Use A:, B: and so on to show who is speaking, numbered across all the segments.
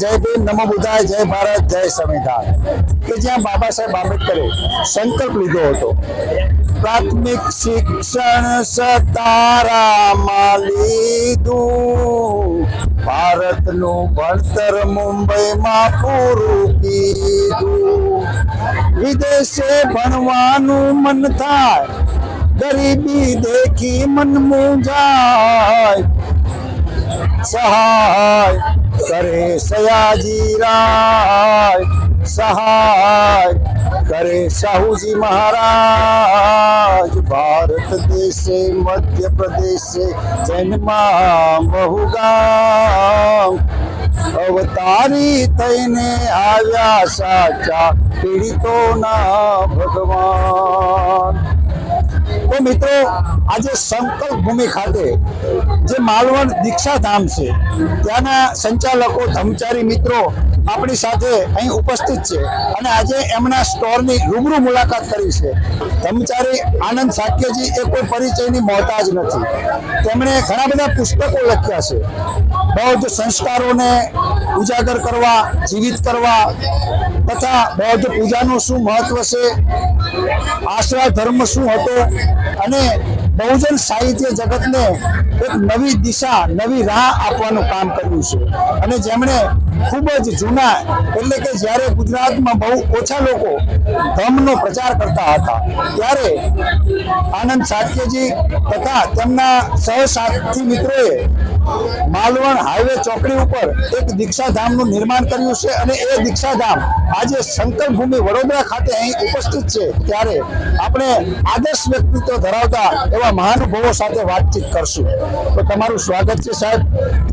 A: જય ભીમ, નમો બુધાય જય ભારત, જય સંવિધાન. કે જ્યાં બાબા સાહેબ આંબેડકરે સંકલ્પ લીધો હતો, પ્રાથમિક શિક્ષણ સતારામાં લીધું. ભારતનું ભણતર મુંબઈમાં પૂરું કીધું. વિદેશે ભણવાનું મન થાય, ગરીબી દેખી મન મૂંઝાય. સહાય કરે સયાજી રાય, સહાય. કરે શાહુજી મહારાજ, ભારત દેશે મધ્ય પ્રદેશે જન્મા બહુગામ. અવતારી થઈને આવ્યા સાચા પીડિતોના ભગવાન. તો મિત્રો, આજે સંકલ્પ ભૂમિ ખાતે જે માલવણ દીક્ષા ધામ છે, ત્યાંના સંચાલકો ધમચારી મિત્રો આપણી સાથે અહીં ઉપસ્થિત છે. અને આજે એમના સ્ટોરની રૂબરૂ મુલાકાત કરી છે. ધમચારી આનંદ સાક્યજી એ કોઈ પરિચયની મોહતાજ નથી. તેમણે ઘણા બધા પુસ્તકો લખ્યા છે. બૌદ્ધ સંસ્કારોને ઉજાગર કરવા, જીવિત કરવા તથા બૌદ્ધ પૂજાનું શું મહત્વ છે? આશરા ધર્મ શું હતો? અને બહુજન સાહિત્ય જગતને એક નવી દિશા, નવી રાહ આપવાનું કામ કર્યું છે. અને જેમણે ખૂબ જ જૂના, એટલે કે જ્યારે ગુજરાતમાં બહુ ઓછા લોકો ધમનો પ્રચાર કરતા હતા, ત્યારે આનંદ સાત્યજી તથા તેમના સહસાથી મિત્રોએ માલવણ હાઈવે ચોકડી ઉપર એક દીક્ષાધામનું નિર્માણ કર્યું છે અને એ દીક્ષાધામ આજે સંકલભૂમિ વડોદરા ખાતે અહીં ઉપસ્થિત છે. ત્યારે આપણે આદર્શ વ્યક્તિત્વ ધરાવતા એવા મહાનુભાવો સાથે વાતચીત કરશું. તો તમારું સ્વાગત છે સાહેબ.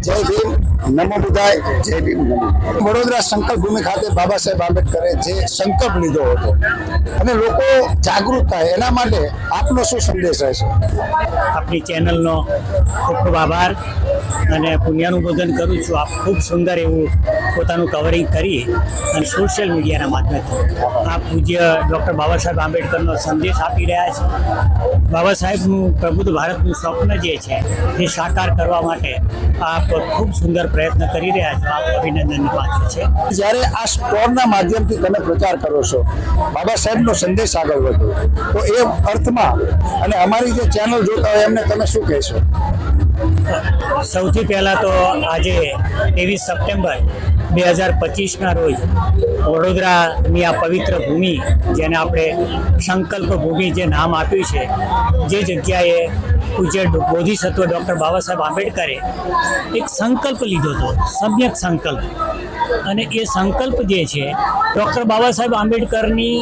A: જય ભીમ. નમો બુધાય. જય ભીમ નમો વડોદરા સંકલ્પ ભૂમિ ખાતે બાબા સાહેબ આંબેડકરે જે સંકલ્પ લીધો હતો, અને લોકો જાગૃત થાય. એના માટે આપનો શું સંદેશ રહેશે
B: આપની ચેનલનો ખૂબ ખૂબ આભાર અને પુણ્યાનુમોદન કરું છું. આપ ખૂબ સુંદર એવું પોતાનું કવરિંગ કરી અને સોશિયલ મીડિયાના માધ્યમથી. આ પૂજ્ય ડૉક્ટર બાબા સાહેબ આંબેડકરનો સંદેશ આપી રહ્યા છે. બાબા સાહેબનું પ્રબુદ્ધ ભારતનું સ્વપ્ન જે છે એ સાકાર કરવા માટે આપ ખૂબ સુંદર પ્રયત્ન કરી રહ્યા છો. આપ અભિનંદન પાત્ર છે.
A: જ્યારે આ સ્ટોરના માધ્યમથી તમે પ્રચાર કરો છો બાબા સાહેબનો સંદેશ આગળ વધ્યો તો એ અર્થમાં અને અમારી જે ચેનલ જોતા હોય એમને તમે શું કહેશો?
B: સૌથી પહેલાં તો આજે ત્રેવીસ સપ્ટેમ્બર બે હજાર પચીસના રોજ વડોદરાની આ પવિત્ર ભૂમિ, જેને આપણે સંકલ્પ ભૂમિ જે નામ આપ્યું છે, જે જગ્યાએ પૂજ્ય બોધિસત્વ ડૉક્ટર બાબા આંબેડકરે એક સંકલ્પ લીધો હતો, સમ્યક સંકલ્પ. અને એ સંકલ્પ જે છે, ડૉક્ટર બાબા આંબેડકરની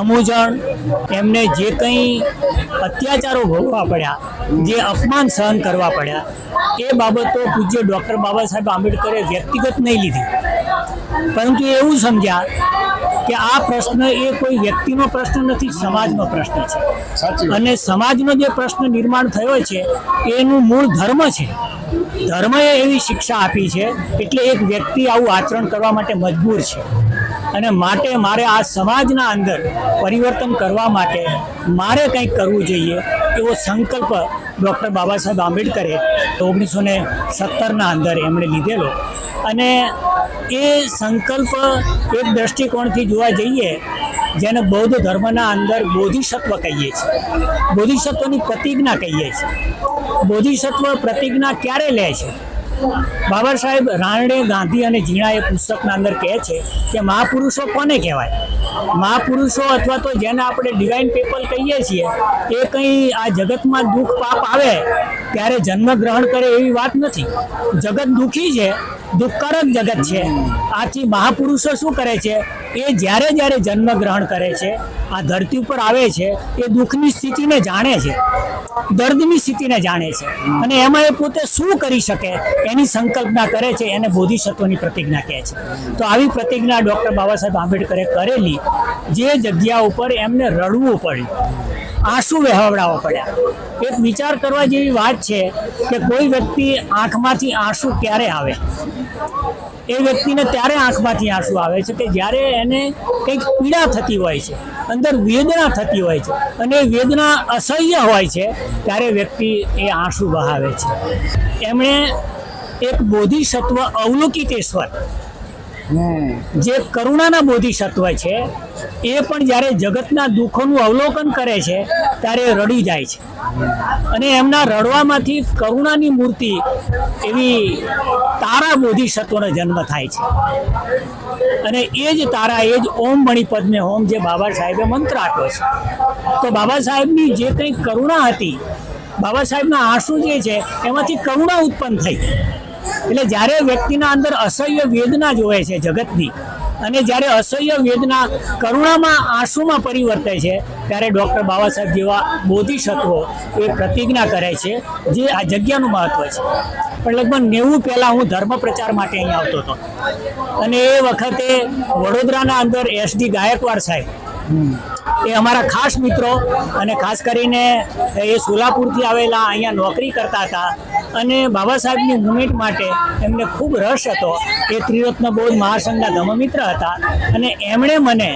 B: અમૂજણ, એમને જે કંઈ અત્યાચારો ભોગવા પડ્યા, જે અપમાન સહન કરવા પડ્યા એ બાબતો પૂજ્ય ડૉક્ટર બાબા સાહેબ આંબેડકરે વ્યક્તિગત નહીં લીધી. પરંતુ એવું સમજ્યા કે આ પ્રશ્ન એ કોઈ વ્યક્તિનો પ્રશ્ન નથી સમાજનો પ્રશ્ન છે. અને સમાજનો જે પ્રશ્ન નિર્માણ થયો છે એનું મૂળ ધર્મ છે. ધર્મએ એવી શિક્ષા આપી છે એટલે એક વ્યક્તિ આવું આચરણ કરવા માટે મજબૂર છે. અને માટે મારે આ સમાજના અંદર પરિવર્તન કરવા માટે મારે કંઈક કરવું જોઈએ એવો સંકલ્પ ડૉક્ટર બાબા સાહેબ આંબેડકરે ઓગણીસો ને સત્તરના અંદર એમણે લીધેલો. અને એ સંકલ્પ એક દ્રષ્ટિકોણથી જોવા જઈએ, જેને બૌદ્ધ ધર્મના અંદર બોધિસત્વ કહીએ છીએ. બોધિસત્વની પ્રતિજ્ઞા કહીએ છીએ. બોધિસત્વ પ્રતિજ્ઞા ક્યારે લે છે? બાબા સાહેબ રાણડે ગાંધી અને ઝીણા એ પુસ્તકના અંદર કહે છે કે મહાપુરુષો કોને કહેવાય? મહાપુરુષો અથવા તો જેને આપણે ડિવાઇન પીપલ કહીએ છીએ, એ કંઈ આ જગતમાં દુઃખ પાપ આવે, ત્યારે જન્મ ગ્રહણ કરે એવી વાત નથી. જગત દુઃખી છે, દુઃખકારક જગત છે. આથી મહાપુરુષો શું કરે છે? એ જ્યારે જ્યારે જન્મ ગ્રહણ કરે છે, આ ધરતી ઉપર આવે છે, એ દુઃખની સ્થિતિને જાણે છે. દર્દની સ્થિતિને જાણે છે. અને એમાં એ પોતે શું કરી શકે? એની સંકલ્પના કરે છે, એને બોધિસત્વની પ્રતિજ્ઞા કહે છે. તો આવી પ્રતિજ્ઞા ડૉક્ટર બાબા સાહેબ આંબેડકરે કરેલી, જે જગ્યા ઉપર એમને રડવું પડ્યું, આંસુ વહેવડાવવા પડ્યા. એક વિચાર કરવા જેવી વાત છે કે કોઈ વ્યક્તિ આંખમાંથી આંસુ ક્યારે આવે? એ વ્યક્તિને ત્યારે આંખમાંથી આંસુ આવે છે કે જ્યારે એને કંઈક પીડા થતી હોય છે, અંદર વેદના થતી હોય છે અને એ વેદના અસહ્ય હોય છે, ત્યારે વ્યક્તિ એ આંસુ બહાવે છે. એમણે એક બોધિસત્વ અવલોકિતેશ્વર.
A: હમ.
B: જે કરુણાના બોધિસત્વ છે એ પણ જ્યારે જગતના દુઃખોનું અવલોકન કરે છે ત્યારે રડી જાય છે. અને એમના રડવામાંથી કરુણાની મૂર્તિ એવી તારા બોધિસત્વનો જન્મ થાય છે. અને એ જ તારા એ જ ઓમ મણિપદ્મે ઓમ જે બાબા સાહેબે મંત્ર આપ્યો છે. તો બાબા સાહેબની જે કંઈ કરુણા હતી બાબા સાહેબના આંસુ જે છે એમાંથી કરુણા ઉત્પન્ન થઈ. એટલે જ્યારે વ્યક્તિના અંદર અસહ્ય વેદના જોવે છે જગતની, અને જ્યારે અસહ્ય વેદના કરુણામાં આંસુમાં પરિવર્તે છે, ત્યારે ડૉક્ટર બાબા સાહેબ જેવા બોધિસત્વો એ પ્રતિજ્ઞા કરે છે જે આ જગ્યાનું મહત્વ છે. પણ લગભગ નેવું પહેલાં હું ધર્મ પ્રચાર માટે અહીં આવતો હતો. અને એ વખતે વડોદરાના અંદર એસડી ગાયકવાડ સાહેબ, એ અમારા ખાસ મિત્રો અને ખાસ કરીને એ સોલાપુરથી આવેલા અહીંયા નોકરી કરતા હતા અને બાબા સાહેબની મુવમેન્ટ માટે એમને ખૂબ રસ હતો. એ ત્રિરત્ન બૌદ્ધ મહાસંઘના ધર્મમિત્ર હતા અને એમણે મને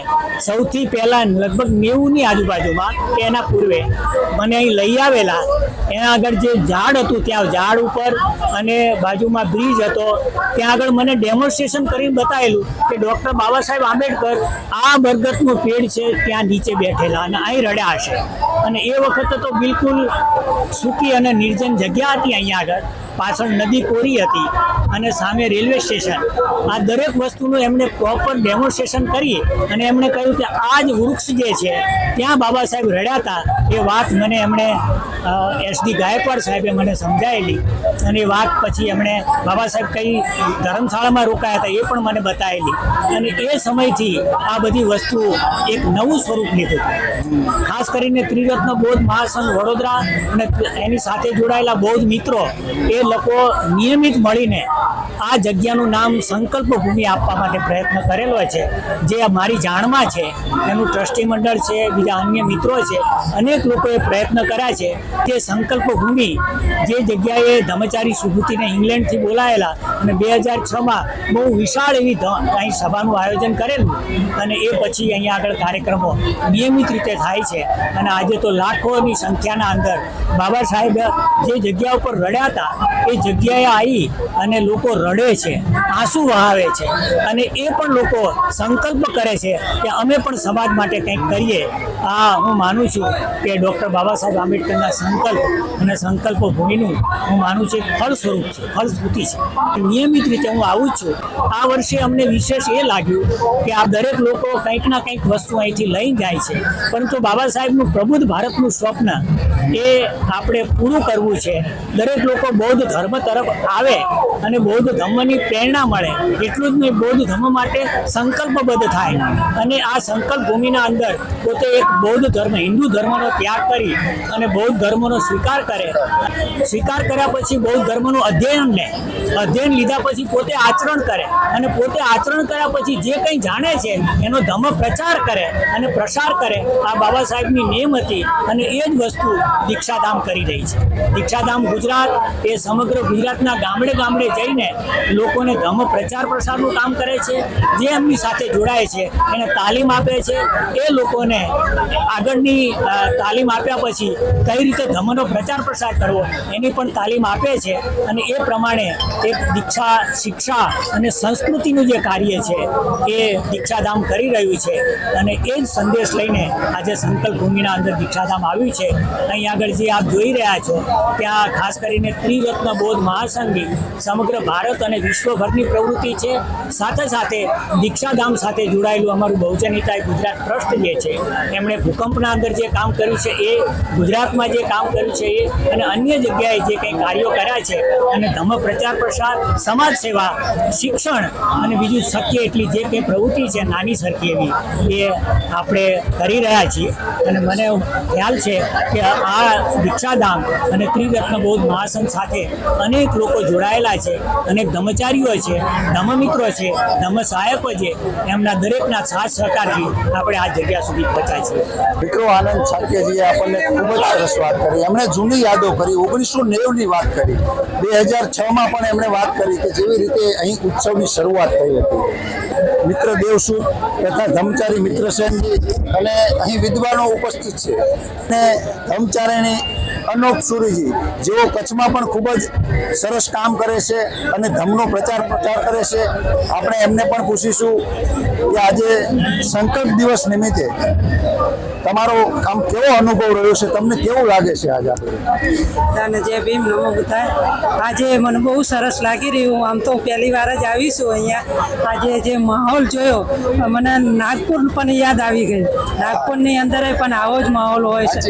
B: સૌથી પહેલાં લગભગ નેવુંની આજુબાજુમાં કે એના પૂર્વે મને અહીં લઈ આવેલા. એના આગળ જે ઝાડ હતું ત્યાં ઝાડ ઉપર અને બાજુમાં બ્રિજ હતો. ત્યાં આગળ મને ડેમોન્સ્ટ્રેશન કરીને બતાવેલું કે ડૉક્ટર બાબા સાહેબ આંબેડકર આ બરગતનું પેડ છે ત્યાં નીચે બેઠેલા અને અહીં રડ્યા હશે. અને એ વખતે તો બિલકુલ સૂકી અને નિર્જન જગ્યા હતી અહીંયા આગળ પાછળ નદી કોરી હતી અને સામે રેલવે સ્ટેશન. આ દરેક વસ્તુનું એમણે પ્રોપર ડેમોન્સ્ટ્રેશન કરી અને એમણે કહ્યું કે આ જ વૃક્ષ જે છે, ત્યાં બાબા સાહેબ રડ્યા હતા. એ વાત મને એમણે એસડી ગાયકવાડ સાહેબે મને સમજાયેલી. અને એ વાત પછી એમણે બાબા સાહેબ કઈ ધર્મશાળામાં રોકાયા હતા એ પણ મને બતાવેલી અને એ સમયથી આ બધી વસ્તુઓ એક નવું સ્વરૂપ લીધું. ખાસ કરીને ત્રિરત્ન બૌદ્ધ મહાસંઘ વડોદરા અને એની સાથે જોડાયેલા બૌદ્ધ મિત્રો એ લોકો નિયમિત મળીને આ જગ્યાનું નામ સંકલ્પ ભૂમિ આપવા માટે પ્રયત્ન કરેલો છે. જે મારી જાણમાં છે, એનું ટ્રસ્ટી મંડળ છે, બીજા અન્ય મિત્રો છે, અનેક લોકોએ પ્રયત્ન કર્યા છે. કે સંકલ્પ ભૂમિ જે જગ્યાએ ધમચારી સુભૂતિને ઇંગ્લેન્ડથી બોલાયેલા અને બે હજાર છમાં બહુ વિશાળ એવી અહીં સભાનું આયોજન કરેલું અને એ પછી અહીંયા આગળ કાર્યક્રમો નિયમિત રીતે થાય છે. અને આજે તો લાખોની સંખ્યાના અંદર બાબા સાહેબ જે જગ્યા ઉપર રડ્યા હતા. એ જગ્યાએ આવી અને લોકો રડે છે, આંસુ વહાવે છે અને એ પણ લોકો સંકલ્પ કરે છે કે અમે પણ સમાજ માટે કંઈક કરીએ. આ હું માનું છું કે ડૉક્ટર બાબા આંબેડકરના સંકલ્પ અને સંકલ્પ ભૂમિનું હું માનું છું ફળ સ્વરૂપ છે ફળશ્રુતિ છે. નિયમિત રીતે હું આવું જ છું. આ વર્ષે અમને વિશેષ એ લાગ્યું કે આ દરેક લોકો કંઈક ના કંઈક વસ્તુ અહીંથી લઈ જાય છે. પરંતુ બાબા સાહેબનું પ્રબુદ્ધ ભારતનું સ્વપ્ન એ આપણે પૂરું કરવું છે. દરેક લોકો બૌદ્ધ ધર્મ તરફ આવે અને બૌદ્ધ ધર્મની પ્રેરણા મળે, એટલું જ નહીં, બૌદ્ધ ધર્મ માટે સંકલ્પબદ્ધ થાય. અને આ સંકલ્પ ભૂમિના અંદર પોતે એક બૌદ્ધ ધર્મ, હિન્દુ ધર્મનો ત્યાગ કરી અને બૌદ્ધ ધર્મનો સ્વીકાર કરે. સ્વીકાર કર્યા પછી બૌદ્ધ ધર્મનું અધ્યયન લે. અધ્યયન લીધા પછી પોતે આચરણ કરે. અને પોતે આચરણ કર્યા પછી જે કંઈ જાણે છે, એનો ધર્મ પ્રચાર કરે અને પ્રસાર કરે. આ બાબા સાહેબની નેમ હતી અને એ જ વસ્તુ દીક્ષાધામ કરી રહી છે. દીક્ષાધામ ગુજરાત એ સમગ્ર ગુજરાતના ગામડે ગામડે જઈને લોકોને ધર્મ પ્રચાર પ્રસારનું કામ કરે છે, જે એમની સાથે જોડાય છે, એને તાલીમ આપે છે, એ લોકોને આગળની તાલીમ આપ્યા પછી કઈ રીતે ધર્મનો પ્રચાર પ્રસાર કરવો, એની પણ તાલીમ આપે છે અને એ પ્રમાણે એક દીક્ષા, શિક્ષા અને સંસ્કૃતિનું જે કાર્ય છે, એ દીક્ષાધામ કરી રહ્યું છે અને એ જ સંદેશ લઈને આજે સંકલ્પ ભૂમિના અંદર દીક્ષાધામ આવ્યું છે. અહીં આગળ જે આપ જોઈ રહ્યા છો, ત્યાં ખાસ કરીને ત્રિરત્ન બૌદ્ધ મહાસંઘની સમગ્ર ભારત અને વિશ્વભરની પ્રવૃત્તિ છે. સાથે સાથે દીક્ષાધામ સાથે જોડાયેલું અમારું બહુજનહિતાય ગુજરાત ટ્રસ્ટ જે છે, એમણે ભૂકંપના અંદર જે કામ કર્યું છે એ ગુજરાતમાં જે કામ કર્યું છે એ અને અન્ય જગ્યાએ જે કંઈ કાર્યો કર્યા છે અને ધર્મ પ્રચાર પ્રસાર, સમાજ સેવા, શિક્ષણ અને બીજું શક્ય એટલી જે કંઈ પ્રવૃત્તિ છે નાની સરખી એવી એ આપણે કરી રહ્યા છીએ. અને મને ખ્યાલ છે કે આ દીક્ષાધામ અને ત્રિરત્ન બૌદ્ધ મહાસંઘ સાથે અનેક લોકો જોડાયેલા છે, અનેક ધર્મચારીઓ છે, ધર્મમિત્રો છે ધર્મ સહાયકો છે, એમના દરેકના સાથ સહકારથી આપણે આ જગ્યા સુધી પહોંચ્યા છીએ.
A: મિત્રો, આનંદ સાક્યજીએ આપણને ખૂબ જ સરસ વાત કરી. એમણે જૂની યાદો કરી, ઓગણીસો નેવની વાત કરી. બે હજાર છમાં પણ એમણે વાત કરી કે જેવી રીતે અહીં ઉત્સવની શરૂઆત થઈ હતી. મિત્ર દેવસુ તથા ધમચારી મિત્ર સેનજી અને અહીં વિદ્વાનો ઉપસ્થિત છે. અને ધમચારીની અનોપ સુરીજી. જેઓ કચ્છમાં પણ ખૂબ જ સરસ કામ કરે છે અને ધમનો પ્રચાર પ્રચાર કરે છે. આપણે એમને પણ પૂછીશું કે આજે સંકલ્પ દિવસ નિમિત્તે તમારો આમ કેવો અનુભવ રહ્યો છે? તમને કેવું લાગે છે આજે આપણે?
C: જય ભીમ નમો બુદ્ધાય. આજે મને બહુ સરસ લાગી રહ્યું. આમ તો પહેલી વાર જ આવીશું અહીંયા. આજે જે માહોલ જોયો મને નાગપુર પણ યાદ આવી ગઈ નાગપુરની અંદર પણ આવો જ માહોલ હોય છે.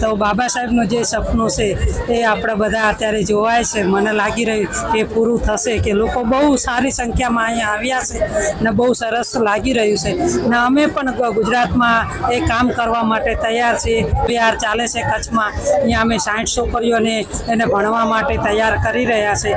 C: તો બાબા સાહેબનું જે સપનું છે એ આપણે બધા અત્યારે જોવાય છે. મને લાગી રહ્યું કે પૂરું થશે કે લોકો બહુ સારી સંખ્યામાં અહીંયા આવ્યા છે ને બહુ સરસ લાગી રહ્યું છે. ને અમે પણ ગુજરાતમાં એ કામ કરવા માટે તૈયાર છીએ. બિહાર ચાલે છે કચ્છમાં. અહીંયા અમે સાઠ છોકરીઓને એને ભણવા માટે તૈયાર કરી રહ્યા છે.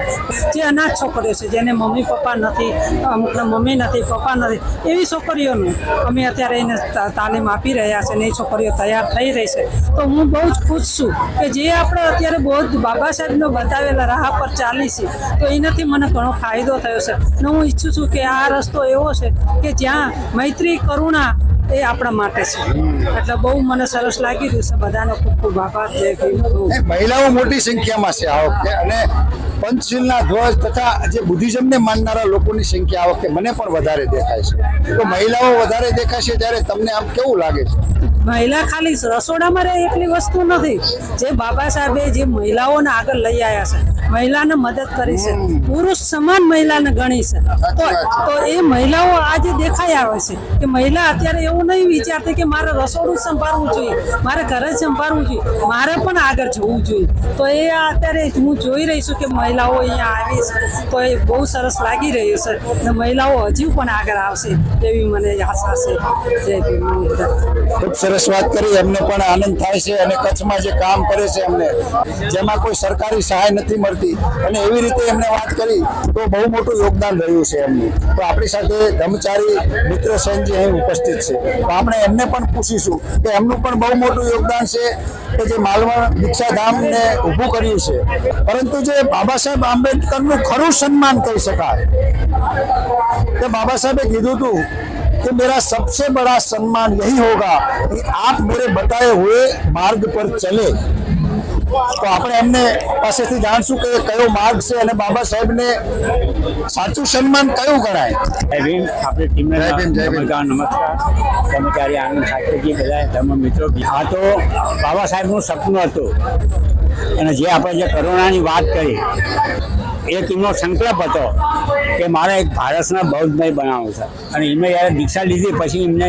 C: જે અનાથ છોકરીઓ છે, જેને મમ્મી પપ્પા નથી અમુકને મમ્મી નથી, પપ્પા નથી, એવી છોકરીઓનું અમે અત્યારે એને તાલીમ આપી રહ્યા છે ને એ છોકરીઓ તૈયાર થઈ રહી છે. તો હું બહુ જ ખુશ છું કે જે આપણે અત્યારે જ બાબા સાહેબનો બતાવેલા રાહ પર ચાલી છે, તો એનાથી મને ઘણો ફાયદો થયો છે. ને હું ઈચ્છું છું કે આ રસ્તો એવો છે કે જ્યાં મૈત્રી કરુણા એ આપણા માટે છે. એટલે બહુ મને સરસ લાગી રહ્યું છે. બધાનો ખૂબ ખૂબ આભાર. જય
A: મહિલાઓ મોટી સંખ્યામાં છે આ વખતે અને પંચશીલના ધ્વજ તથા જે બુદ્ધિઝમને માનનારા લોકોની સંખ્યા આ વખતે મને પણ વધારે દેખાય છે. તો મહિલાઓ વધારે દેખાશે ત્યારે તમને આમ કેવું લાગે છે?
C: મહિલા ખાલી રસોડામાં રહે એટલી વસ્તુ નથી. જે બાબા સાહેબે જે મહિલાઓને આગળ લઈ આવ્યા છે મહિલાને મદદ કરી છે. પુરુષ સમાન મહિલાને ગણી છે. તો એ મહિલાઓ આજે દેખાઈ આવે છે કે મહિલા અત્યારે એવું નહીં વિચારતી કે મારે રસોડું સંભાળવું જોઈએ મારે ઘરે જ સંભાળવું જોઈએ મારે પણ આગળ જવું જોઈએ. તો એ અત્યારે હું જોઈ રહી છું કે મહિલાઓ અહીંયા આવી છે. તો એ બહુ સરસ લાગી રહ્યું છે અને મહિલાઓ હજી પણ આગળ આવશે એવી મને આશા છે.
A: ખૂબ સરસ વાત કરી. એમને પણ આનંદ થાય છે અને કચ્છમાં જે કામ કરે છે એમને જેમાં કોઈ સરકારી સહાય નથી મળતી. અને એવી રીતે એમને વાત કરી તો બહુ મોટું યોગદાન રહ્યું છે એમનું તો આપણી સાથે ધર્મચારી મિત્ર સેનજી અહીં ઉપસ્થિત છે તો આપણે એમને પણ પૂછીશું કે એમનું પણ બહુ મોટું યોગદાન છે કે જે માલવણ દીક્ષાધામને ઊભું કર્યું છે પરંતુ જે બાબા સાહેબ આંબેડકરનું ખરું સન્માન કહી શકાય કે બાબા સાહેબે કીધું હતું कि मेरा सबसे बड़ा सम्मान यही होगा कि आप मेरे बताए हुए मार्ग पर चले તો આપણે એમને પાસેથી જાણશું કે કયો માર્ગ છે અને બાબા સાહેબને સાચું સન્માન કયું ગણાય?
D: આપણી ટીમને નમસ્કાર કર્મચારી આનંદ શાસ્ત્રીજી બધા તમે મિત્રો. આ તો બાબા સાહેબનું સપનું હતું. અને જે આપણે જે કરુણાની વાત કરી એક એમનો સંકલ્પ હતો કે મારે એક ભારતના બૌદ્ધમય બનાવવું છે. અને એમને જ્યારે દીક્ષા લીધી, પછી એમને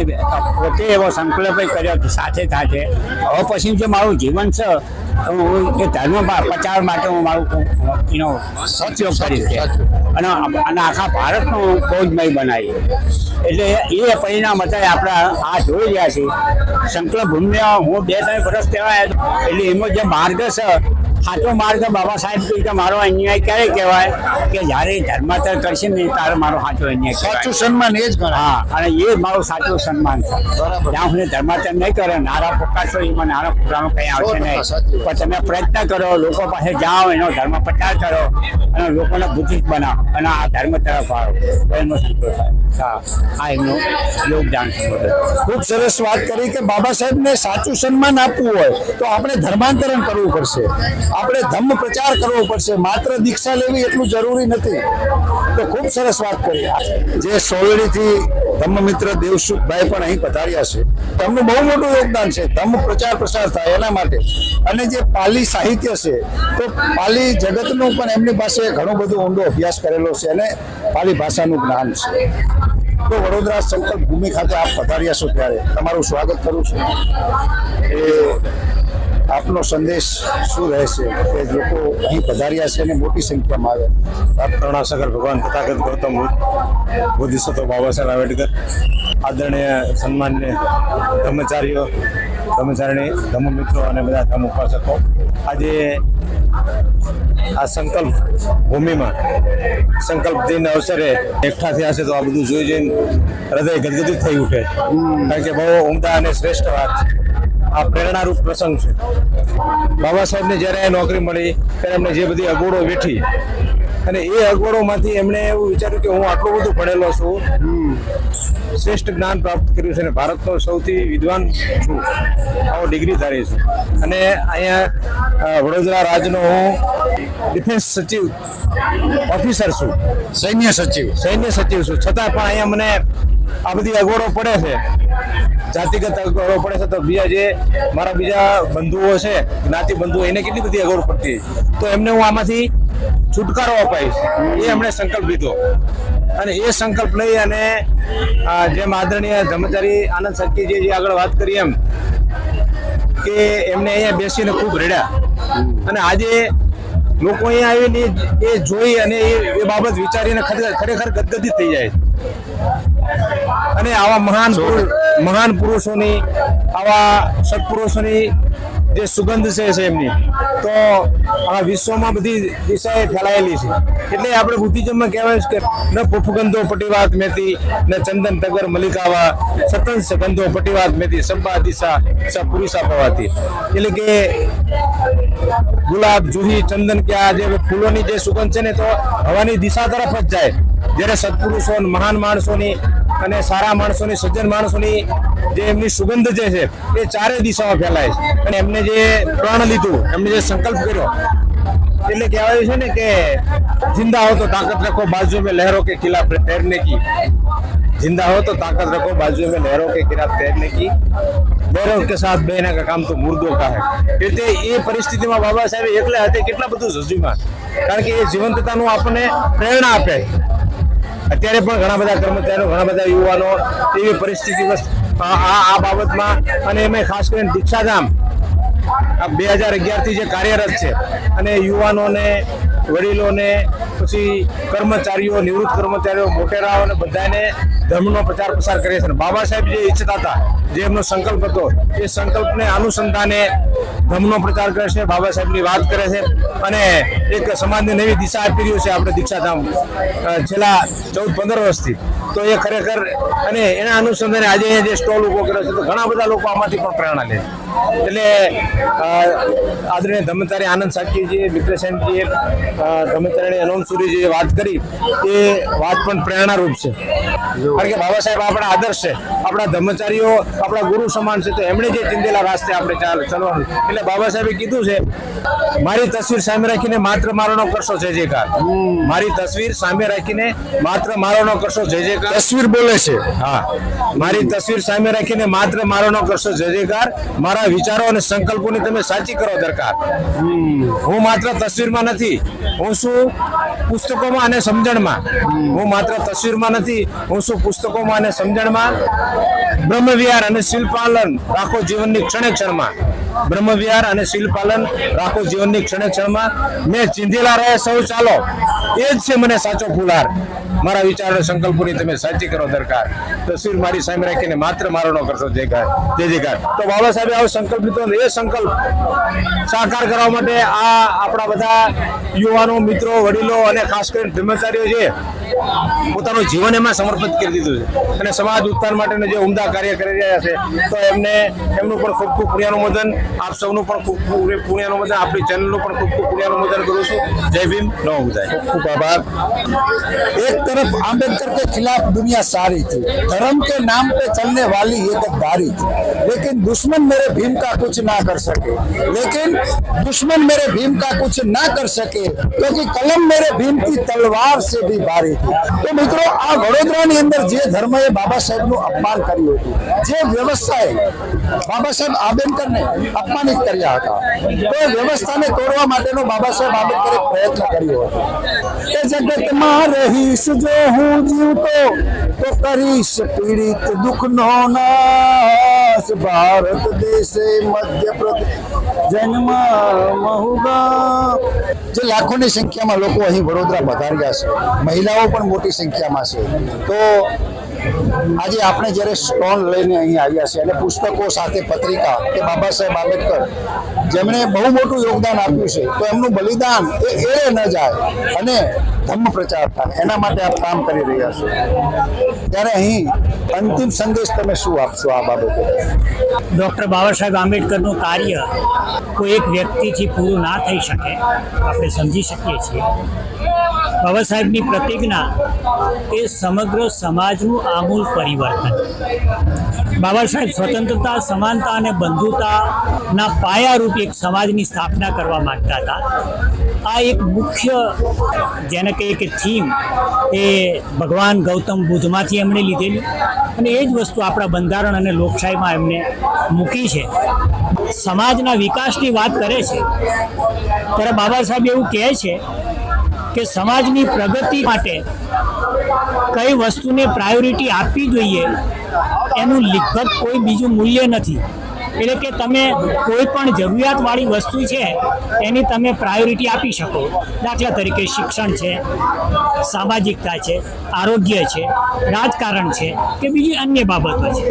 D: પોતે એવો સંકલ્પ કર્યો સાથે સાથે હવે પછી જે મારું જીવન છે, હું એ ધર્મ પ્રચાર માટે હું મારું એનો ઉપયોગ કરીશ. અને અને આખા ભારતનું બૌદ્ધમય બનાવી એટલે એ પરિણામ અત્યારે આપણા આ જોઈ રહ્યા છીએ. સંકલ્પ ભૂમિ, હું બે ત્રણ વર્ષ કહેવાય, એટલે એમાં જે માર્ગ છે સાચો માર્ગ બાબા સાહેબ કે મારો અન્યાય ક્યારે કહેવાય? કે જ્યારે ધર્માંતર કરશે ને ત્યારે મારો સાચો અન્યાય
A: સાચું સન્માન એ જ ગણાય.
D: હા અને એ મારું સાચું સન્માન છે.
A: બરાબર.
D: જ્યાં હું ધર્માંતર નહીં કરે નારા પોકાશો એમાં નારા પોકામાં કંઈ આવશે નહીં. પણ તમે પ્રયત્ન કરો લોકો પાસે જાઓ એનો ધર્મ પ્રચાર કરો અને લોકોને બુદ્ધિ બનાવો અને આ ધર્મ તરફ આવો. તો એનો સંતોષ હા આ એમનું યોગદાન.
A: ખૂબ સરસ વાત કરી કે બાબા સાહેબને સાચું સન્માન આપવું હોય તો આપણે ધર્માંતરણ કરવું પડશે. આપણે ધમ્મ પ્રચાર કરવો પડશે. માત્ર દીક્ષા લેવી એટલું જરૂરી નથી. તો ખૂબ સરસ વાત કરી જે સોવેડીથી ધમ્મ મિત્ર દેવસુખભાઈ પણ અહીં પધાર્યા છે. તેમનું બહુ મોટું યોગદાન છે. ધમ્મ પ્રચાર પ્રસાર થાય એના માટે. અને જે પાલી સાહિત્ય છે તો પાલી જગતનું પણ એમની પાસે ઘણો બધો ઊંડો અભ્યાસ કરેલો છે અને પાલી ભાષાનું જ્ઞાન છે. તો વડોદરા સંકલ્પ ભૂમિ ખાતે આપ પધાર્યા છો ત્યારે. તમારું સ્વાગત કરું છું. એ આપનો સંદેશ શું રહેશે કે લોકો અહીં પધાર્યા છે અને મોટી સંખ્યામાં આવે આપ
E: કરુણાસાગર ભગવાન તથાગત ગૌતમ બુદ્ધ બોધિસત્વ બાબા સાહેબ આંબેડકર આદરણીય સન્માન્ય કર્મચારીઓ કર્મચારીની ધર્મ મિત્રો અને બધા ધર્મ ઉપાસકો. આજે આ સંકલ્પ ભૂમિમાં સંકલ્પ દિન અવસરે એકઠા થયા છે તો આ બધું જોઈ જોઈને હૃદય ગદગદિત થઈ ઉઠે કારણ કે બહુ ઉમદા અને શ્રેષ્ઠ વાત છે. આ પ્રેરણારૂપ પ્રસંગ છે. બાબા સાહેબને જ્યારે નોકરી મળી, ત્યારે એમને જે બધી અગવડો વેઠી અને એ અગવડોમાંથી એમણે એવું વિચાર્યું કે હું આટલું બધું ભણેલો છું. શ્રેષ્ઠ જ્ઞાન પ્રાપ્ત કર્યું છે અને ભારતનો સૌથી વિદ્વાન છું. આવો ડિગ્રી ધારી છું. અને અહીંયા વડોદરા રાજનો હું ડિફેન્સ સચિવ ઓફિસર છું.
A: સૈન્ય સચિવ.
E: સૈન્ય સચિવ છું. છતાં પણ અહીંયા મને આ બધી અગવડો પડે છે. જાતિગત અગવડો પડે છે. તો બીજા જે મારા બીજા બંધુઓ છે જ્ઞાતિ બંધુઓ એને કેટલી બધી અગવડ પડતી તો એમને હું આમાંથી છુટકારો અપાઈશ. એ એમણે સંકલ્પ લીધો. અને એ સંકલ્પ લઈ અને જેમ આદરણીય ધર્મચારી આનંદ સરકીજીએ જે આગળ વાત કરી એમ, કે એમને અહીંયા બેસીને ખૂબ રડ્યા. અને આજે લોકો અહીંયા આવીને એ- જોઈ અને એ બાબત વિચારીને ખરેખર ગદગદિત થઈ જાય અને આવા મહાન મહાન પુરુષોની, આવા સત્પુરુષોની જે સુગંધ છે એમની. તો આ વિશ્વમાં બધી દિશાએ ફેલાયેલી છે. એટલે આપણે બુદ્ધિજમમાં કહેવાય કે ન પુફગંધો પટીવાત મેથી ન ચંદન તગર મલિકાવા, સતન સગંધો પટીવાત મેથી સંબા દિશા, સ પુરુષા પવાતી. એટલે કે ગુલાબ, જુહી, ચંદન કે આ જે ફૂલોની જે સુગંધ છે ને તો હવાની દિશા તરફ જ જાય. જ્યારે સત્પુરુષો મહાન માણસોની અને સારા માણસોની, સજ્જન માણસોની જે એમની સુગંધ જે છે, એ ચારે દિશાઓ ફેલાય છે. અને એમને જે પ્રણ લીધું, એમને જે સંકલ્પ કર્યો, એટલે કહેવાયું છે ને કે જિંદા હો તો તાકાત રખો બાજુ મેં લહેરો કે કિલા તૈરને કી. જિંદા હો તો તાકાત રખો બાજુ મેં લહેરો કે કિલા તૈરને કી. ગૌરવ કે સાથ બહેના કા કામ તો મુર્દો કા હે. એટલે એ પરિસ્થિતિમાં બાબા સાહેબ એકલા હાથે કેટલા બધું જજુમાં કારણ કે એ જીવંતતાનું આપણને પ્રેરણા આપે. અત્યારે પણ ઘણા બધા કર્મચારીઓ, ઘણા બધા યુવાનો એવી પરિસ્થિતિ આ આ બાબતમાં અને એમાં ખાસ કરીને દીક્ષાધામ. આ બે હજાર અગિયારથી જે કાર્યરત છે, અને યુવાનોને, વડીલોને, પછી કર્મચારીઓ, નિવૃત્ત કર્મચારીઓ મોટેરાઓ અને બધાને ધર્મનો પ્રચાર પ્રસાર કરે છે. બાબા સાહેબ જે ઈચ્છતા હતા જે એમનો સંકલ્પ હતો એ સંકલ્પને અનુસંધાને ધમનો પ્રચાર કરે છે બાબા સાહેબની વાત કરે છે અને એક સમાજને નવી દિશા આપી રહ્યું છે આપણે દીક્ષાધામ. છેલ્લા ચૌદ પંદર વર્ષથી. તો એ ખરેખર અને એના અનુસંધાને આજે જે સ્ટોલ ઊભો કર્યો છે તો ઘણા બધા લોકો આમાંથી પણ પ્રેરણા લે છે. એટલે આદરણીય ધમતારી આનંદ સાકીજીએ મિત્રસેનજીએ ધમતારી અનોમસુરીજીએ વાત કરી એ વાત પણ પ્રેરણારૂપ છે. કારણ કે બાબા સાહેબ આપણા આદર્શ છે. આપણા ધર્મચારીઓ આપણા ગુરુ સમાન છે તો એમણે જે ચિંદેલા રાસ્તે આપણે ચાલ ચાલવાનું. એટલે બાબા સાહેબે કીધું છે મારી તસવીર સામે રાખીને માત્ર મારો નો કરશો જય જયકાર. મારી તસવીર સામે રાખીને માત્ર મારો નો કરશો જય જયકાર.
A: તસવીર બોલે છે.
E: હા. મારી તસવીર સામે રાખીને માત્ર મારો ન કરશો જય જયકાર. મારા વિચારો અને સંકલ્પોની તમે સાચી કરો દરકાર. હું માત્ર તસવીરમાં નથી હું શું પુસ્તકોમાં અને સમજણમાં? હું માત્ર તસવીરમાં નથી હું શું પુસ્તકોમાં અને સમજણમાં? બ્રહ્મવિહાર અને શિલ્પાલન રાખો જીવનની ક્ષણે ક્ષણમાં. બ્રહ્મવિહાર અને શિલ્પાલન રાખો જીવનની ક્ષણે ક્ષણમાં. મેં ચીંધેલા રહે સૌ ચાલો. એ જ છે મને સાચો ફુલાર મારા વિચાર અને સંકલ્પોની તમે સાચી કરો દરકાર. તસવીર મારી સામે રાખીને માત્ર મારો ન કરશો. જે કાય જે જે કાય તો બાબા સાહેબે આવો સંકલ્પ લીધો એ સંકલ્પ સાકાર કરવા માટે આ આપણા બધા યુવાનો, મિત્રો, વડીલો અને ખાસ કરીને બ્રહ્મચારીઓ છે, પોતાનું જીવન એમાં સમર્પિત કરી દીધું છે. અને સમાજ ઉત્થાન માટેનું જે ઉમદા કાર્ય કરી રહ્યા છે, તો એમને, એમનું પણ ખૂબ ખૂબ પુણ્યાનુમોદન. આપ સૌનું પણ ખૂબ ખૂબ પુણ્યાનુમોદન. આપણી ચેનલનું પણ ખૂબ ખૂબ પુણ્યાનુમોદન કરું છું. જય ભીમ. નવ ખૂબ
A: ખૂબ આભાર. એક तरफ आम्बेडकर के खिलाफ दुनिया सारी थी धर्म के नाम पे चलने वाली ये गद्दारी थी लेकिन दुश्मन मेरे भीम का कुछ ना कर सके लेकिन दुश्मन मेरे भीम का कुछ ना कर सके क्योंकि कलम मेरे भीम की तलवार से भी भारी थी તો મિત્રો આ વડોદરાની અંદર જે ધર્મએ બાબા સાહેબનું અપમાન કર્યું હતું જે વ્યવસ્થાએ બાબા સાહેબ આંબેડકરને અપમાનિત કર્યા હતા તો એ વ્યવસ્થાને તોડવા માટેનો બાબા સાહેબ આંબેડકરે પ્રયત્ન કર્યો હતો એ જગતમાં રહીશ જો હું જીવતો તો કરીશ પીડિત દુઃખનો નાશ. ભારત દેશે મધ્યપ્રદેશ જન્મ મહુગા જે લાખોની સંખ્યામાં લોકો અહીં વડોદરા પધાર્યા છે. મહિલાઓ પણ મોટી સંખ્યામાં છે. તો આજે આપણે જ્યારે સ્ટોન લઈને અહીં આવ્યા છે અને પુસ્તકો સાથે પત્રિકા કે બાબા સાહેબ આંબેડકર જેમણે બહુ મોટું યોગદાન આપ્યું છે, તો એમનું બલિદાન એ એળે ન જાય અને ધર્મ પ્રચાર થાય. એના માટે આપ કામ કરી રહ્યા છો. ત્યારે અહીં અંતિમ સંદેશ તમે શું આપશો આ બાબતે?
B: ડૉક્ટર બાબા સાહેબ આંબેડકરનું કાર્ય કોઈ એક વ્યક્તિથી પૂરું ના થઈ શકે, આપણે સમજી શકીએ છીએ. બાબા સાહેબની પ્રતિજ્ઞા એ સમગ્ર સમાજનું આમૂલ પરિવર્તન. બાબા સાહેબ સ્વતંત્રતા, સમાનતા અને બંધુતાના પાયારૂપ એક સમાજની સ્થાપના કરવા માંગતા હતા. આ એક મુખ્ય જેને કહીએ કે થીમ એ ભગવાન ગૌતમ બુદ્ધમાંથી એમણે લીધેલી અને એ જ વસ્તુ આપણા બંધારણ અને લોકશાહીમાં એમને મૂકી છે. સમાજના વિકાસની વાત કરે છે. ત્યારે બાબા સાહેબ એવું કહે છે કે સમાજની પ્રગતિ માટે કઈ વસ્તુને પ્રાયોરિટી આપવી જોઈએ, એનું લિખત કોઈ બીજું મૂલ્ય નથી. એટલે કે તમે કોઈ પણ જરૂરિયાતવાળી વસ્તુ છે, એની તમે પ્રાયોરિટી આપી શકો. દાખલા તરીકે શિક્ષણ છે, સામાજિકતા છે, આરોગ્ય છે, રાજકારણ છે, કે બીજી અન્ય બાબતો છે.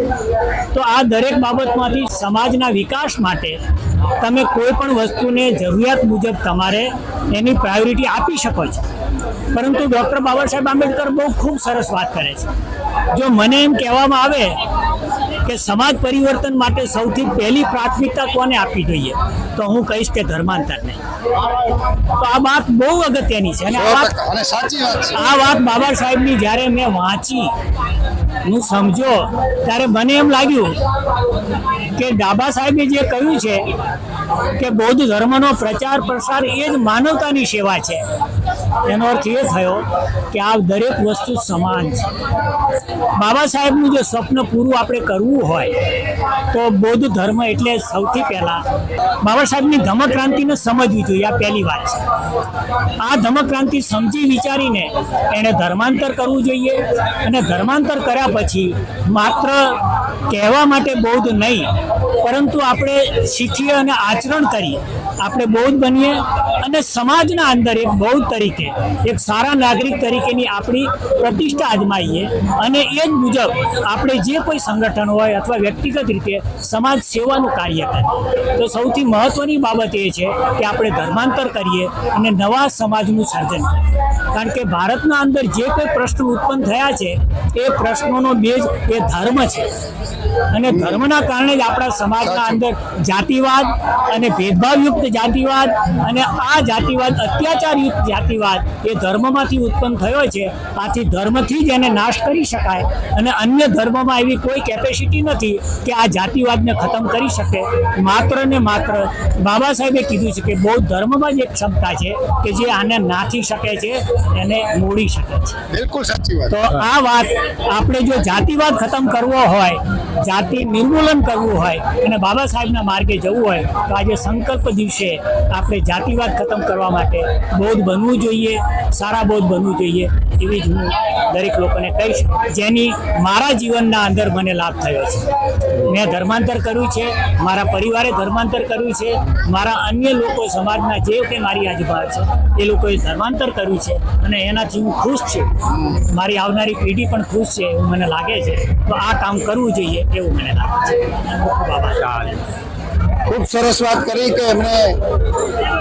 B: તો આ દરેક બાબતમાંથી સમાજના વિકાસ માટે તમે કોઈ પણ વસ્તુને જરૂરિયાત મુજબ તમારે એની પ્રાયોરિટી આપી શકો છો. પરંતુ ડૉક્ટર બાબા સાહેબ આંબેડકર બહુ ખૂબ સરસ વાત કરે છે. જો મને એમ કહેવામાં આવે કે સમાજ પરિવર્તન માટે સૌથી પહેલી પ્રાથમિકતા કોને આપવી જોઈએ? તો હું કહીશ કે ધર્માંતરને. તો આ વાત બહુ અગત્યની છે અને આ વાત બાબા સાહેબની જ્યારે મેં વાંચી હું સમજો ત્યારે મને એમ લાગ્યું કે ડાબા સાહેબે જે કહ્યું છે કે બૌદ્ધ ધર્મનો પ્રચાર પ્રસાર એ જ માનવતાની સેવા છે. એનો અર્થ એ થયો કે આ દરેક વસ્તુ સમાન છે. બાબા સાહેબનું જો સ્વપ્ન પૂરું આપણે કરવું હોય, તો બૌદ્ધ ધર્મ એટલે સૌથી પહેલાં બાબા સાહેબની ધર્મક્રાંતિને સમજવી જોઈએ, આ પહેલી વાત છે. આ ધર્મક્રાંતિ સમજી વિચારીને એણે ધર્માંતર કરવું જોઈએ અને ધર્માંતર કર્યા પછી માત્ર કહેવા માટે બૌદ્ધ નહીં, પરંતુ આપણે શીખીએ અને આચરણ કરી, આપણે બૌદ્ધ બનીએ અને સમાજના અંદર એક બૌદ્ધ તરીકે એક સારા નાગરિક તરીકેની આપણી પ્રતિષ્ઠા અજમાઈએ અને એ જ મુજબ આપણે જે કોઈ સંગઠન હોય અથવા વ્યક્તિગત રીતે સમાજ સેવાનું કાર્ય કરીએ તો સૌથી મહત્વની બાબત એ છે કે આપણે ધર્માંતર કરીએ અને નવા સમાજનું સર્જન કરીએ. કારણ કે ભારતના અંદર જે કોઈ પ્રશ્નો ઉત્પન્ન થયા છે, એ પ્રશ્નોનો બેઝ એ ધર્મ છે. અને ધર્મના કારણે જ આપણા સમાજના અંદર જાતિવાદ અને ભેદભાવયુક્ત જાતિવાદ અને આ જાતિવાદ અત્યાચારયુક્ત જાતિવાદ એ ધર્મમાંથી ઉત્પન્ન થયો છે. આથી ધર્મથી જ એને નાશ કરી શકાય અને અન્ય ધર્મમાં એવી કોઈ કેપેસિટી નથી કે આ જાતિવાદને ખતમ કરી શકે. માત્ર ને માત્ર બાબા સાહેબે કીધું છે કે બૌદ્ધ ધર્મમાં જ એક ક્ષમતા છે કે જે આને નાથી શકે છે એને મોડી શકે છે.
A: બિલકુલ સાચી વાત.
B: તો આ વાત આપણે જો જાતિવાદ ખતમ કરવો હોય જાતિ નિર્મૂલન કરવું હોય અને બાબા સાહેબના માર્ગે જવું હોય, તો આજે સંકલ્પ દિવસે આપણે જાતિવાદ ખતમ કરવા માટે બોધ બનવું જોઈએ, સારા બોધ બનવું જોઈએ, એવી જ હું દરેક લોકોને કહીશ, જેની મારા જીવનના અંદર મને લાભ થયો છે. મેં ધર્માંતર કર્યું છે, મારા પરિવારે ધર્માંતર કર્યું છે, મારા અન્ય લોકો સમાજના જે કે મારી આજુબાજુ છે, એ લોકોએ ધર્માંતર કર્યું છે અને એનાથી હું ખુશ છું. મારી આવનારી પેઢી પણ ખુશ છે એવું મને લાગે છે. તો આ કામ કરવું જોઈએ. એવું મને લાગે છે? ખૂબ
A: સરસ વાત કરી કે એમણે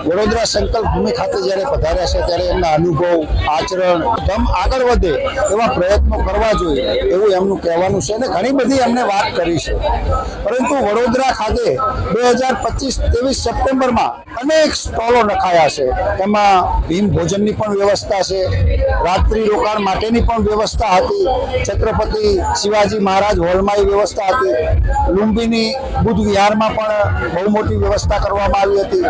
A: વડોદરા સંકલ્પ ભૂમિ ખાતે જ્યારે પધાર્યા છે ત્યારે એમના અનુભવ, આચરણ, ધમ આગળ વધે એવા પ્રયત્નો કરવા જોઈએ એવું એમનું કહેવાનું છે અને ઘણી બધી એમને વાત કરી છે. પરંતુ વડોદરા ખાતે બે હજાર પચીસ ત્રેવીસ સપ્ટેમ્બરમાં અનેક સ્ટોલો નખાયા છે. તેમાં ભીમ ભોજનની પણ વ્યવસ્થા છે. રાત્રિ રોકાણ માટેની પણ વ્યવસ્થા હતી. છત્રપતિ શિવાજી મહારાજ હોલમાં એ વ્યવસ્થા હતી. લુંબીની બુદ્ધ વિહારમાં પણ બહુ મોટી વ્યવસ્થા કરવામાં આવી હતી.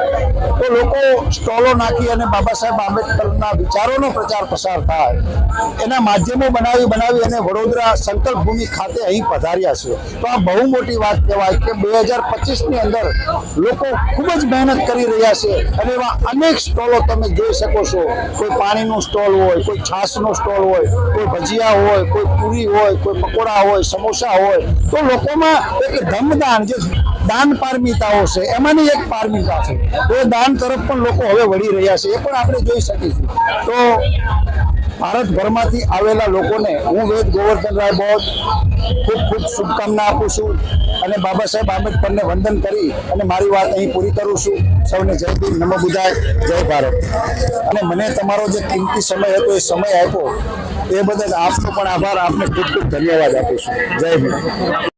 A: તો લોકો સ્ટોલો નાખી અને બાબા સાહેબ આંબેડકરના વિચારોનો પ્રચાર પ્રસાર થાય. એના માધ્યમો બનાવી બનાવી અને વડોદરા સંકલ્પ ભૂમિ ખાતે અહીં પધાર્યા છે. તો આ બહુ મોટી વાત કહેવાય કે બે હજાર પચીસની અંદર લોકો ખૂબ જ મહેનત કરી રહ્યા છે અને એવા અનેક સ્ટોલો તમે જોઈ શકો છો. કોઈ પાણીનો સ્ટોલ હોય, કોઈ છાશનો સ્ટોલ હોય, કોઈ ભજીયા હોય, કોઈ પૂરી હોય, કોઈ પકોડા હોય, સમોસા હોય, તો લોકોમાં એક ધમદાન જે દાન પારમિતાઓ છે, એમાંની એક પારમિતા છે. એ દાન તરફ પણ લોકો હવે વળી રહ્યા છે. એ પણ આપણે જોઈ શકીશું. તો ભારતભરમાંથી આવેલા લોકોને હું વેદ ગોવર્ધન રાય બોધ ખૂબ ખૂબ શુભકામના આપું છું અને બાબા સાહેબ આંબેડકરને વંદન કરી અને મારી વાત અહીં પૂરી કરું છું. સૌને જય ભીમ, નમો બુધાય જય ભારત. અને મને તમારો જે કિંમતી સમય હતો, એ સમય આપ્યો, એ બદલ આપનો પણ આભાર, આપને ખૂબ ખૂબ ધન્યવાદ આપું છું. જય ભીમ.